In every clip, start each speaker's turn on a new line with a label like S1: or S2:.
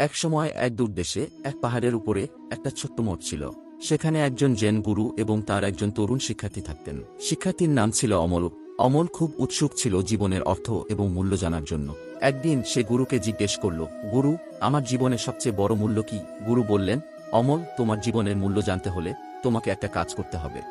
S1: এক সময় এক দূর দেশে এক পাহাড়ের উপরে একটা ছোট্ট মঠ ছিল। সেখানে একজন জেন গুরু এবং তার একজন তরুণ শিক্ষার্থী থাকতেন। শিক্ষার্থীর নাম ছিল অমল। অমল খুব উৎসুক ছিল জীবনের অর্থ এবং মূল্য জানার জন্য। একদিন সে গুরুকে জিজ্ঞেস করল, গুরু, আমার জীবনের সবচেয়ে বড় মূল্য কি? গুরু বললেন, অমল, তোমার জীবনের মূল্য জানতে হলে তোমাকে একটা কাজ করতে হবে।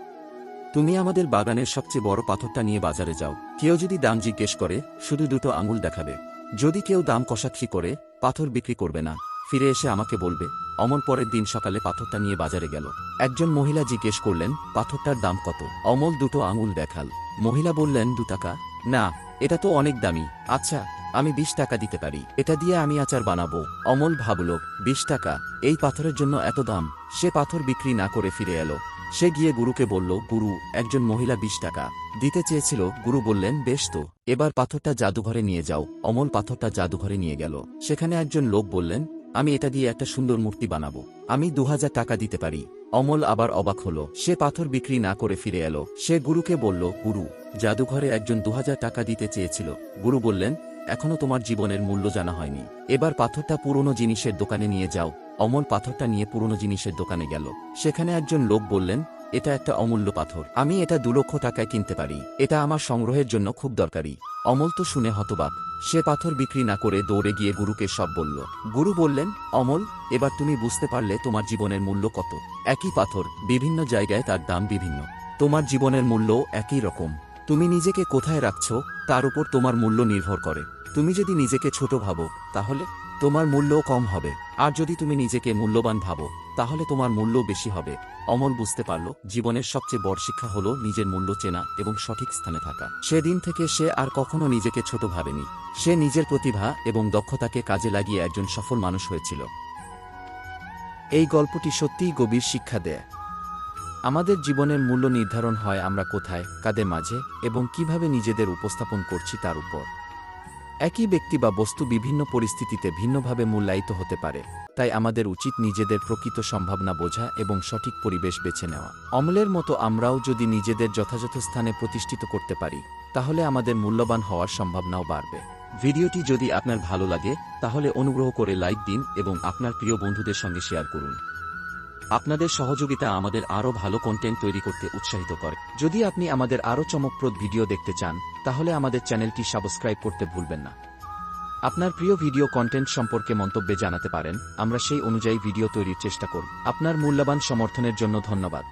S1: তুমি আমাদের বাগানের সবচেয়ে বড় পাথরটা নিয়ে বাজারে যাও। কেউ যদি দাম জিজ্ঞেস করে, শুধু দুটো আঙুল দেখাবে। যদি কেউ দাম কষাক্ষি করে, পাথর বিক্রি করবে না। ফিরে এসে আমাকে বলবে অমল পরের দিন সকালে পাথরটা নিয়ে বাজারে গেল। একজন মহিলা জিজ্ঞেস করলেন, পাথরটার দাম কত? অমল দুটো আঙুল দেখাল। মহিলা বললেন, দু টাকা। না, এটা তো অনেক দামি। আচ্ছা আমি বিশ টাকা দিতে পারি। এটা দিয়ে আমি আচার বানাবো। অমল ভাবল, বিশ টাকা? এই পাথরের জন্য এত দাম? সে পাথর বিক্রি না করে ফিরে এলো। সে গিয়ে গুরুকে বলল, গুরু, একজন মহিলা বিশ টাকা। দিতে চেয়েছিল, গুরু বললেন, বেশ তো, এবার পাথরটা জাদুঘরে নিয়ে যাও। অমল পাথরটা জাদুঘরে নিয়ে গেল। সেখানে একজন লোক বললেন আমি এটা দিয়ে একটা সুন্দর মূর্তি বানাবো। আমি দু হাজার টাকা দিতে পারি। অমল আবার অবাক হলো। সে পাথর বিক্রি না করে ফিরে এলো। সে গুরুকে বলল, গুরু, জাদুঘরে একজন দু হাজার টাকা দিতে চেয়েছিল। গুরু বললেন, এখনও তোমার জীবনের মূল্য জানা হয়নি। এবার পাথরটা পুরনো জিনিসের দোকানে নিয়ে যাও। অমল পাথরটা নিয়ে পুরনো জিনিসের দোকানে গেল। সেখানে একজন লোক বললেন এটা একটা অমূল্য পাথর। আমি এটা দু লক্ষ টাকায় কিনতে পারি। এটা আমার সংগ্রহের জন্য খুব দরকারি। অমল তো শুনে হতবাক। সে পাথর বিক্রি না করে দৌড়ে গিয়ে গুরুকে সব বলল। গুরু বললেন, অমল, এবার তুমি বুঝতে পারলে তোমার জীবনের মূল্য কত। একই পাথর, বিভিন্ন জায়গায় তার দাম বিভিন্ন। তোমার জীবনের মূল্য একই রকম। তুমি নিজেকে কোথায় রাখছ, তার উপর তোমার মূল্য নির্ভর করে। তুমি যদি নিজেকে ছোট ভাবো, তাহলে তোমার মূল্যও কম হবে। আর যদি তুমি নিজেকে মূল্যবান ভাবো, তাহলে তোমার মূল্য বেশি হবে। অমল বুঝতে পারল, জীবনের সবচেয়ে বড় শিক্ষা হলো নিজের মূল্য চেনা এবং সঠিক স্থানে থাকা। সেদিন থেকে সে আর কখনো নিজেকে ছোট ভাবেনি। সে নিজের প্রতিভা এবং দক্ষতাকে কাজে লাগিয়ে একজন সফল মানুষ হয়েছিল। এই গল্পটি সত্যিই গভীর শিক্ষা দেয়। আমাদের জীবনের মূল্য নির্ধারণ হয় আমরা কোথায়, কাদের মাঝে এবং কীভাবে নিজেদের উপস্থাপন করছি তার উপর। একই ব্যক্তি বা বস্তু বিভিন্ন পরিস্থিতিতে ভিন্নভাবে মূল্যায়িত হতে পারে, তাই আমাদের উচিত নিজেদের প্রকৃত সম্ভাবনা বোঝা এবং সঠিক পরিবেশ বেছে নেওয়া। অমলের মতো আমরাও যদি নিজেদের যথাযথ স্থানে প্রতিষ্ঠিত করতে পারি, তাহলে আমাদের মূল্যবান হওয়ার সম্ভাবনাও বাড়বে। ভিডিওটি যদি আপনার ভালো লাগে, তাহলে অনুগ্রহ করে লাইক দিন এবং আপনার প্রিয় বন্ধুদের সঙ্গে শেয়ার করুন। আপনাদের সহযোগিতা আমাদের আরও ভালো কন্টেন্ট তৈরি করতে উৎসাহিত করে। যদি আপনি আমাদের আরও চমকপ্রদ ভিডিও দেখতে চান, তাহলে আমাদের চ্যানেলটি সাবস্ক্রাইব করতে ভুলবেন না। আপনার প্রিয় ভিডিও কন্টেন্ট সম্পর্কে মন্তব্যে জানাতে পারেন, আমরা সেই অনুযায়ী ভিডিও তৈরির চেষ্টা করব। আপনার মূল্যবান সমর্থনের জন্য ধন্যবাদ।